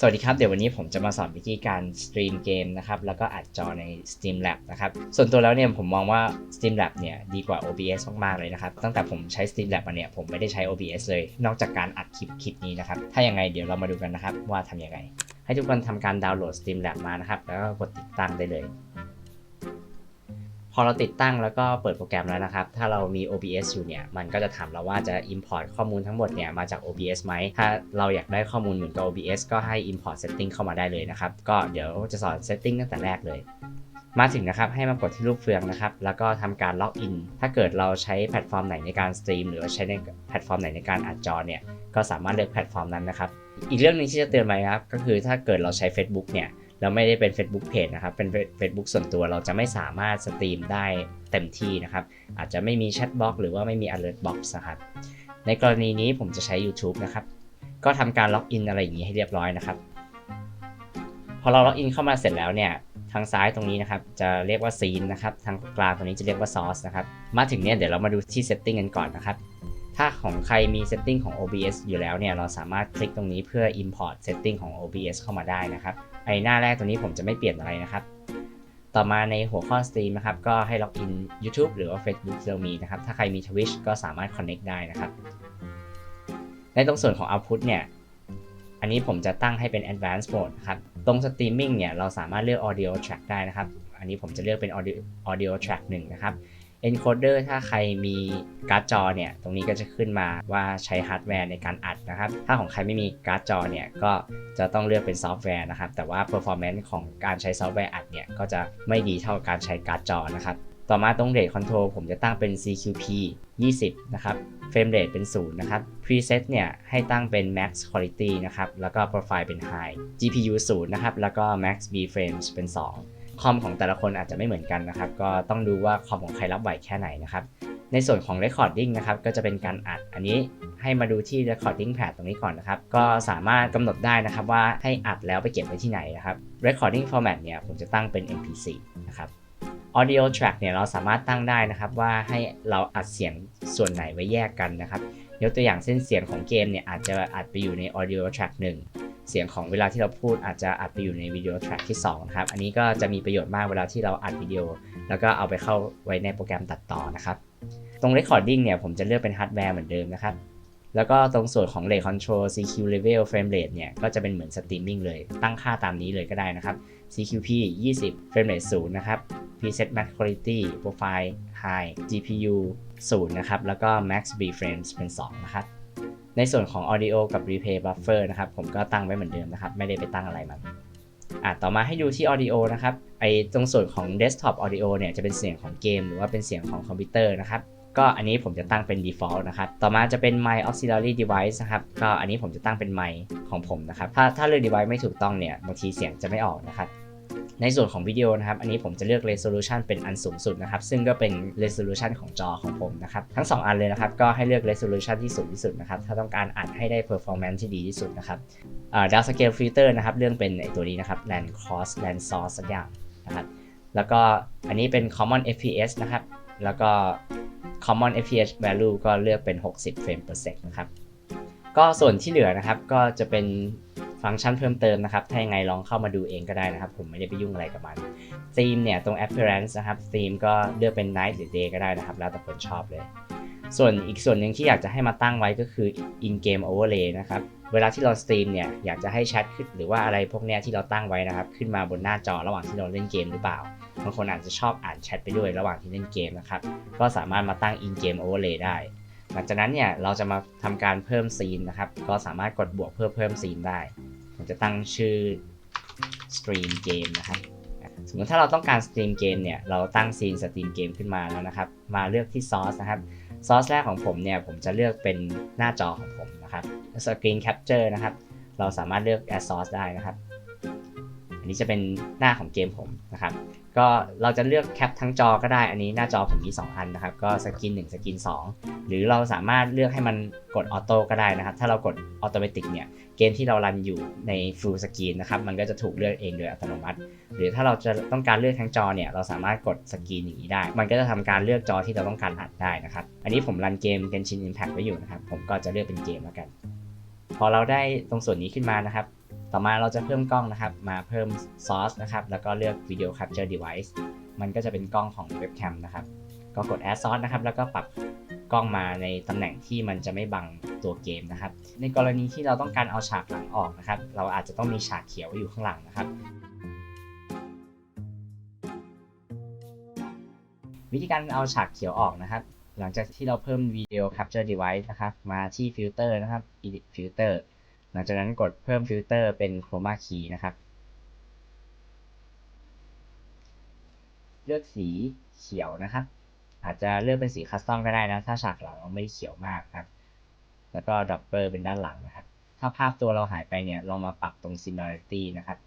สวัสดีครับ เดี๋ยววันนี้ผมจะมาสอนวิธีการสตรีมเกมนะครับ แล้วก็อัดจอใน Steam Lab นะครับ ส่วนตัวแล้วเนี่ยผมมองว่า Steam Lab เนี่ยดีกว่า OBS มากๆเลยนะครับ ตั้งแต่ผมใช้ Steam Lab มาเนี่ยผมไม่ได้ใช้ OBS เลย นอกจากการอัดคลิปคลิปนี้นะครับ ถ้ายังไงเดี๋ยวเรามาดูกันนะครับว่าทำยังไง ให้ทุกคนทำการดาวน์โหลด Steam Lab มานะครับ แล้วก็กดติดตั้งได้เลย พอเราติดตั้งแล้วก็เปิดโปรแกรมแล้วนะครับ ถ้าเรามี OBS อยู่เนี่ย มันก็จะถามเราว่าจะ import ข้อมูลทั้งหมดเนี่ยมาจาก OBS ไหม ถ้าเราอยากได้ข้อมูลเหมือนกับ OBS ก็ให้ import setting เข้ามาได้เลยนะครับ ก็เดี๋ยวจะสอน setting ตั้งแต่แรกเลย มาถึงนะครับ ให้มากดที่รูปเฟืองนะครับ แล้วก็ทำการล็อกอิน ถ้าเกิดเราใช้แพลตฟอร์มไหนในการสตรีมหรือว่าใช้ในแพลตฟอร์มไหนในการอัดจอเนี่ย ก็สามารถเลือกแพลตฟอร์มนั้นนะครับ อีกเรื่องนึงที่จะเตือนไว้ครับ ก็คือถ้าเกิดเราใช้ Facebook เนี่ย เราไม่ได้เป็น Facebook Page นะครับ เป็น Facebook ส่วนตัวเราจะไม่สามารถสตรีมได้เต็มที่นะครับ อาจจะไม่มีแชทบล็อกหรือว่าไม่มี alert box นะครับในกรณีนี้ผมจะใช้ YouTube นะครับ ก็ทำการล็อกอินอะไรอย่างนี้ให้เรียบร้อยนะครับ พอเราล็อกอินเข้ามาเสร็จแล้วเนี่ยทางซ้ายตรงนี้นะครับ จะเรียกว่า scene นะครับ ทางกลางตรงนี้จะเรียกว่า source นะครับ มาถึงเนี่ยเดี๋ยวเรามาดูที่ setting กันก่อนนะครับ ถ้าของใครมี setting ของ OBS อยู่แล้วเนี่ย เราสามารถคลิกตรงนี้เพื่อ import setting ของ OBS เข้ามาได้นะครับ ไอหน้าแรกตรงนี้ผมจะไม่เปลี่ยนอะไรนะครับ ต่อมาในหัวข้อสตรีมนะครับ ก็ให้ล็อกอิน YouTube หรือว่า Facebook เรามีนะครับ ถ้าใครมี Twitch ก็สามารถ connect ได้นะครับ ในตรงส่วนของ output เนี่ย อันนี้ผมจะตั้งให้เป็น advanced mode นะครับ ตรง streaming เนี่ย เราสามารถเลือก audio track ได้นะครับ อันนี้ผมจะเลือกเป็น audio audio track 1 นะครับ encoder ถ้าใครมีการ์ดจอเนี่ย ตรงนี้ก็จะขึ้นมาว่าใช้ฮาร์ดแวร์ในการอัดนะครับ ถ้าของใครไม่มีการ์ดจอเนี่ยก็จะต้องเลือกเป็นซอฟต์แวร์นะครับ แต่ว่า performance ของการใช้ซอฟต์แวร์อัดเนี่ยก็จะไม่ดีเท่าการใช้การ์ดจอนะครับต่อมาตรง rate control ผมจะตั้งเป็น CQP 20 นะครับ frame rate เป็น 0 นะครับ preset เนี่ยให้ตั้งเป็น max quality นะครับ แล้วก็ profile เป็น high GPU 0 นะครับ แล้วก็ max B frames เป็น 2 คอมของแต่ละคนอาจจะไม่เหมือนกันนะครับ ก็ต้องดูว่าคอมของใครรับไหวแค่ไหนนะครับ ในส่วนของ recording นะครับก็จะเป็นการอัดอันนี้ให้มาดูที่ recording pad ตรงนี้ก่อนนะครับ ก็สามารถกำหนดได้นะครับว่าให้อัดแล้วไปเก็บไว้ที่ไหนนะครับ recording format เนี่ยผมจะตั้งเป็น MP4 นะครับ audio track เนี่ยเราสามารถตั้งได้นะครับว่าให้เราอัดเสียงส่วนไหนไว้แยกกันนะครับยกตัวอย่างเส้นเสียงของเกมเนี่ยอาจจะอัดไปอยู่ใน audio track 1 เสียงของเวลาที่เราพูดอาจจะอัดไปอยู่ในวิดีโอ track ที่2นะครับ อันนี้ก็จะมีประโยชน์มากเวลาที่เราอัดวิดีโอ แล้วก็เอาไปเข้าไว้ในโปรแกรมตัดต่อนะครับ ตรง recording เนี่ยผมจะเลือกเป็นฮาร์ดแวร์เหมือนเดิมนะครับ แล้วก็ตรงส่วนของ rate control CQ level frame rate เนี่ยก็จะเป็นเหมือนสตรีมมิ่งเลย ตั้งค่าตามนี้เลยก็ได้นะครับ CQP 20 frame rate 0นะครับ preset max quality profile high GPU 0นะครับ แล้วก็ max B frames เป็น 2 นะครับ ในส่วนของ audio กับ replay buffer นะครับ ผมก็ตั้งไว้เหมือนเดิมนะครับ ไม่ได้ไปตั้งอะไรมันอะต่อมาให้ดูที่ audio นะครับ ไอตรงส่วนของ desktop audio เนี่ยจะเป็นเสียงของเกม หรือว่าเป็นเสียงของคอมพิวเตอร์นะครับ ก็อันนี้ผมจะตั้งเป็น default นะครับ ต่อมาจะเป็น mic auxiliary device นะครับ ก็อันนี้ผมจะตั้งเป็นไมค์ของผมนะครับ ถ้าถ้าเลือก device ไม่ถูกต้องเนี่ย บางทีเสียงจะไม่ออกนะครับ ในส่วนของวิดีโอนะครับ อันนี้ผมจะเลือก resolution เป็นอันสูงสุดนะครับ ซึ่งก็เป็น resolution ของจอของผมนะครับ ทั้ง 2 อันเลยนะครับ ก็ให้เลือก resolution ที่สูงที่สุดนะครับ ถ้าต้องการอัดให้ได้ performance ที่ดีที่สุดนะครับอ่า downscale filter นะครับ เรื่องเป็นไอตัวนี้นะครับ land cross land source สักอย่างนะครับ แล้วก็อันนี้เป็น common fps นะครับ แล้วก็ common fps value ก็เลือกเป็น 60 frame per sec นะครับ ก็ส่วนที่เหลือนะครับ ก็จะเป็น ฟังก์ชันเพิ่มเติมนะครับ ถ้ายังไงลองเข้ามาดูเองก็ได้นะครับ ผมไม่ได้ไปยุ่งอะไรกับมันธีมเนี่ยตรง appearance นะครับธีมก็เลือกเป็น night หรือ day ก็ได้นะครับ แล้วแต่คนชอบเลย ส่วนอีกส่วนหนึ่งที่อยากจะให้มาตั้งไว้ก็คือ in game overlay นะครับ เวลาที่เราสตรีมเนี่ยอยากจะให้แชทขึ้นหรือว่าอะไรพวกเนี้ยที่เราตั้งไว้นะครับ ขึ้นมาบนหน้าจอระหว่างที่เราเล่นเกมหรือเปล่าบางคนอาจจะชอบอ่านแชทไปด้วยระหว่างที่เล่นเกมนะครับ ก็สามารถมาตั้ง in game overlay ได้ หลังจากนั้นเนี่ยเราจะมาทำการเพิ่มซีนนะครับ ก็สามารถกดบวกเพื่อเพิ่มซีนได้ ผมจะตั้งชื่อ stream game นะครับ สมมติถ้าเราต้องการสตรีมเกมเนี่ย เราตั้งซีนสตรีมเกมขึ้นมาแล้วนะครับ มาเลือกที่ซอสนะครับซอสแรกของผมเนี่ย ผมจะเลือกเป็นหน้าจอของผมนะครับ Screen Capture นะครับ เราสามารถเลือก Add Source ได้นะครับ อันนี้จะเป็นหน้าของเกมผมนะครับ ก็เราจะเลือกแคปทั้งจอก็ได้ อันนี้หน้าจอผมมี 2 อันนะครับ ก็สกิน1สกิน2 หรือเราสามารถเลือกให้มันกดออโต้ก็ได้นะครับ ถ้าเรากดออโตเมติกเนี่ยเกมที่เรารันอยู่ใน full screen นะครับ มันก็จะถูกเลือกเองโดยอัตโนมัติ หรือถ้าเราจะต้องการเลือกทั้งจอเนี่ย เราสามารถกดสกรีนอย่างนี้ได้ มันก็จะทำการเลือกจอที่เราต้องการอัดได้นะครับ อันนี้ผมรันเกม Genshin Impact ไว้อยู่นะครับ ผมก็จะเลือกเป็นเกมแล้วกัน พอเราได้ตรงส่วนนี้ขึ้นมานะครับ ต่อมาเราจะเพิ่มกล้องนะครับ มาเพิ่มซอสนะครับ แล้วก็เลือก Video Capture Device มันก็จะเป็นกล้องของเว็บแคมนะครับ ก็กด Add Source นะครับ แล้วก็ปรับกล้องมาในตำแหน่งที่มันจะไม่บังตัวเกมนะครับ ในกรณีที่เราต้องการเอาฉากหลังออกนะครับ เราอาจจะต้องมีฉากเขียวอยู่ข้างหลังนะครับ วิธีการเอาฉากเขียวออกนะครับ หลังจากที่เราเพิ่ม Video Capture Device นะครับ มาที่ Filter นะครับ Edit Filter ลังจากนั้นกดเพิ่มฟิลเตอร์เป็น Chroma Key นะครับ เลือกสีเขียวนะครับ อาจจะเลือกเป็นสีคัสตอมก็ได้นะ ถ้าฉากหลังเราไม่เขียวมากครับ แล้วก็ดับเบิลเป็นด้านหลังนะครับ ถ้าภาพตัวเราหายไปเนี่ยลองมาปรับตรง Similarity นะครับ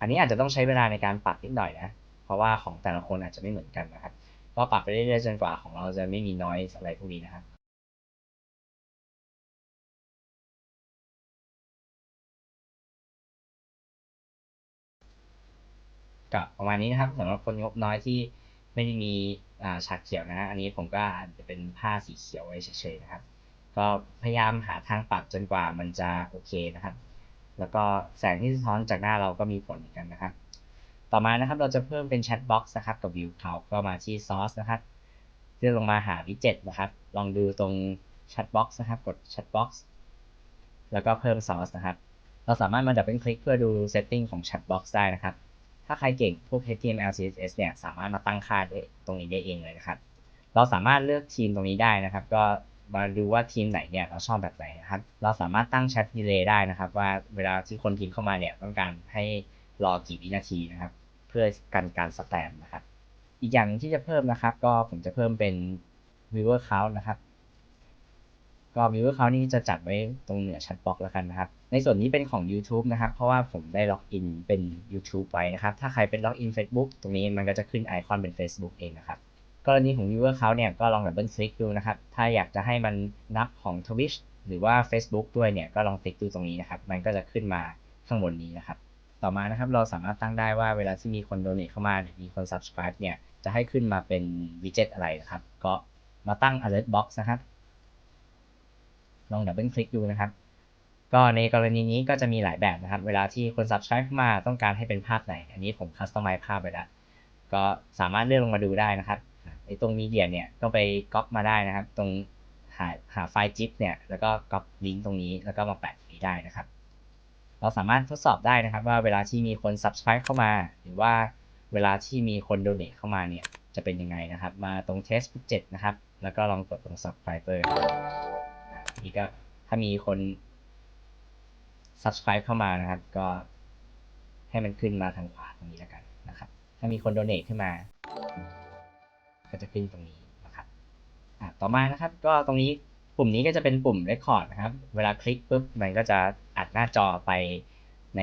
อันนี้อาจจะต้องใช้เวลาในการปรับนิดหน่อยนะ เพราะว่าของแต่ละคนอาจจะไม่เหมือนกันนะครับ ก็ปรับไปเรื่อยๆจนกว่าของเราจะไม่มี noise อะไรพวกนี้นะครับ ก็ประมาณนี้นะครับสำหรับคนงบน้อยที่ไม่ได้มีฉากเขียวนะฮะอันนี้ผมก็จะเป็นผ้าสีเขียวไว้เฉยๆนะครับ ก็พยายามหาทางปรับจนกว่ามันจะโอเคนะครับ แล้วก็แสงที่สะท้อนจากหน้าเราก็มีผลเหมือนกันนะครับ ต่อมานะครับเราจะเพิ่มเป็นแชทบ็อกซ์นะครับกับวิวเขาก็มาที่ซอสนะครับเลื่อนลงมาหาวิดเจ็ตนะครับ ลองดูตรงแชทบ็อกซ์นะครับ กดแชทบ็อกซ์แล้วก็เพิ่มซอสนะครับ เราสามารถมาดับเบิลคลิกเพื่อดูเซตติ้งของแชทบ็อกซ์ได้นะครับ ถ้าใครเก่งพวก HTML CSS เนี่ยสามารถมาตั้งค่าได้ตรงนี้ได้เองเลยนะครับ เราสามารถเลือกทีมตรงนี้ได้นะครับ ก็มาดูว่าทีมไหนเนี่ยเราชอบแบบไหนนะครับ เราสามารถตั้งแชทดีเลย์ได้นะครับ ว่าเวลาที่คนพิมพ์เข้ามาเนี่ยต้องการให้รอกี่วินาทีนะครับ เพื่อกันการสแตมนะครับ อีกอย่างที่จะเพิ่มนะครับ ก็ผมจะเพิ่มเป็น viewer count นะครับ ก็ viewer count นี่จะจัดไว้ตรงเหนือ chat box แล้วกันนะครับ ในส่วนนี้เป็นของ YouTube นะครับ เพราะว่าผมได้ล็อกอินเป็น YouTube ไว้นะครับ ถ้าใครเป็นล็อกอิน Facebook ตรงนี้มันก็จะขึ้นไอคอนเป็น Facebook เองนะครับ กรณีของ viewer count เนี่ยก็ลองดับเบิลคลิกดูนะครับ ถ้าอยากจะให้มันนับของ Twitch หรือว่า Facebook ด้วยเนี่ยก็ลองคลิกดูตรงนี้นะครับ มันก็จะขึ้นมาข้างบนนี้นะครับ ต่อมานะครับเราสามารถตั้งได้ว่าเวลาที่มีคนโดเนทเข้ามาหรือมีคน subscribe เนี่ยจะให้ขึ้นมาเป็นวิดเจ็ตอะไรนะครับ ก็มาตั้ง alert box นะครับ ลองดับเบิลคลิกดูนะครับ ก็ในกรณีนี้ก็จะมีหลายแบบนะครับ เวลาที่คน subscribe มาต้องการให้เป็นภาพไหน อันนี้ผม customize ภาพไปแล้ว ก็สามารถเลื่อนลงมาดูได้นะครับไอ้ตรงมีเดียเนี่ยก็ไปก๊อปมาได้นะครับ ตรงหาหาไฟล์ zip เนี่ย แล้วก็ก๊อปลิงก์ตรงนี้แล้วก็มาแปะตรงนี้ได้นะครับ เราสามารถทดสอบได้นะครับ ว่าเวลาที่มีคน subscribe เข้ามา หรือว่าเวลาที่มีคน donate เข้ามาเนี่ยจะเป็นยังไงนะครับ มาตรง test 7นะครับ แล้วก็ลองกดตรง subscriber นี่ก็ถ้ามีคน subscribe เข้ามานะครับ ก็ให้มันขึ้นมาทางขวาตรงนี้แล้วกันนะครับ ถ้ามีคน donate ขึ้นมา ก็จะขึ้นตรงนี้นะครับอะต่อมานะครับ ก็ตรงนี้ปุ่มนี้ก็จะเป็นปุ่ม record นะครับ เวลาคลิกปุ๊บมันก็จะอัดหน้าจอไปใน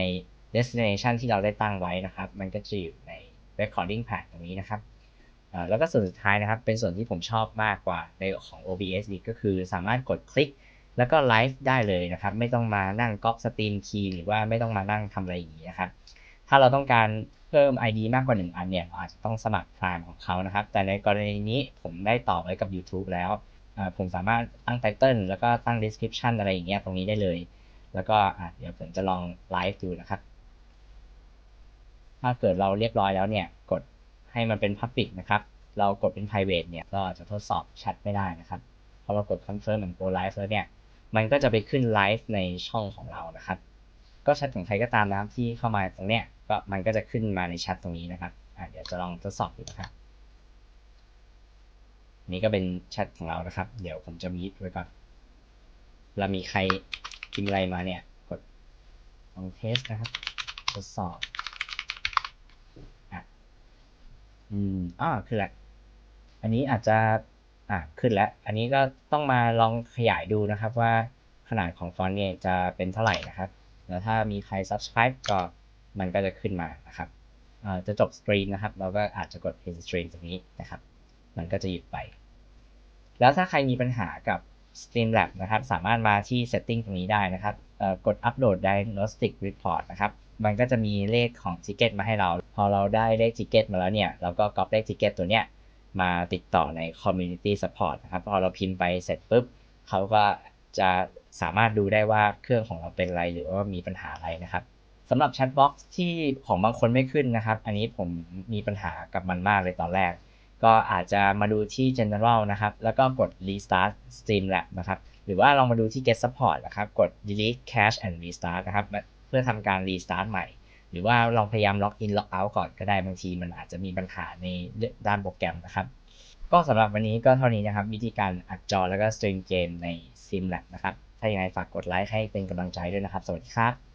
destination ที่เราได้ตั้งไว้นะครับ มันก็จะอยู่ใน recording pad ตรงนี้นะครับแล้วก็ส่วนสุดท้ายนะครับ เป็นส่วนที่ผมชอบมากกว่าในของ OBS อีกก็คือสามารถกดคลิก แล้วก็ไลฟ์ได้เลยนะครับ ไม่ต้องมานั่งก๊อปสตรีมคีย์หรือว่าไม่ต้องมานั่งทำอะไรอย่างนี้นะครับ ถ้าเราต้องการเพิ่ม ID มากกว่า 1 อันเนี่ยอาจจะต้องสมัครพรามของเขานะครับ แต่ในกรณีนี้ผมได้ต่อไว้กับ YouTube แล้ว ผมสามารถตั้งไตเติลแล้วก็ตั้ง description อะไรอย่างเงี้ยตรงนี้ได้เลย แล้วก็เดี๋ยวผมจะลองไลฟ์ดูนะครับ ถ้าเกิดเราเรียบร้อยแล้วเนี่ย กดให้มันเป็น Public นะครับ เรากดเป็น private เนี่ยเราอาจะทดสอบแชทไม่ได้นะครับ พอเรากด confirm and go live แล้วเนี่ย มันก็จะไปขึ้นไลฟ์ในช่องของเรานะครับ ก็แชทของใครก็ตามนะครับที่เข้ามาตรงเนี้ยก็มันก็จะขึ้นมาในแชทตรงนี้นะครับเดี๋ยวจะลองทดสอบดูนะครับ นี่ก็เป็นแชทของเรานะครับ เดี๋ยวผมจะมีดไว้ก่อนเรามีใครพิมพ์อะไรมาเนี่ย กดลองเทสนะครับ ทดสอบอะอืมอ่าขึ้นแล้วอันนี้อาจจะ อะขึ้นแล้ว อันนี้ก็ต้องมาลองขยายดูนะครับว่าขนาดของฟอนต์เนี่ยจะเป็นเท่าไหร่นะครับ แล้วถ้ามีใคร subscribe ก็มันก็จะขึ้นมานะครับจะจบสตรีมนะครับ เราก็อาจจะกด end stream ตรงนี้นะครับ มันก็จะหยุดไป แล้วถ้าใครมีปัญหากับ Streamlab นะครับ สามารถมาที่ setting ตรงนี้ได้นะครับกด upload diagnostic report นะครับ มันก็จะมีเลขของ ticket มาให้เรา พอเราได้เลข ticket มาแล้วเนี่ย เราก็ copy เลข ticket ตัวเนี้ย มาติดต่อใน community support นะครับ พอเราพิมพ์ไปเสร็จปุ๊บเขาก็จะสามารถดูได้ว่าเครื่องของเราเป็นอะไรหรือว่ามีปัญหาอะไรนะครับสำหรับแชทบ็อกซ์ที่ของบางคนไม่ขึ้นนะครับ อันนี้ผมมีปัญหากับมันมากเลยตอนแรก ก็อาจจะมาดูที่ general นะครับ แล้วก็กด restart Streamlab นะครับ หรือว่าลองมาดูที่ get support นะครับ กด delete cache and restart นะครับ เพื่อทำการ restart ใหม่ หรือว่าลองพยายามล็อกอินล็อกเอาท์ก่อนก็ได้บางทีมันอาจจะมีปัญหาในด้านโปรแกรมนะครับ ก็สำหรับวันนี้ก็เท่านี้นะครับ วิธีการอัดจอแล้วก็สตรีมเกมใน Streamlab นะครับ ถ้าอย่างไรฝากกดไลค์ให้เป็นกำลังใจด้วยนะครับ สวัสดีครับ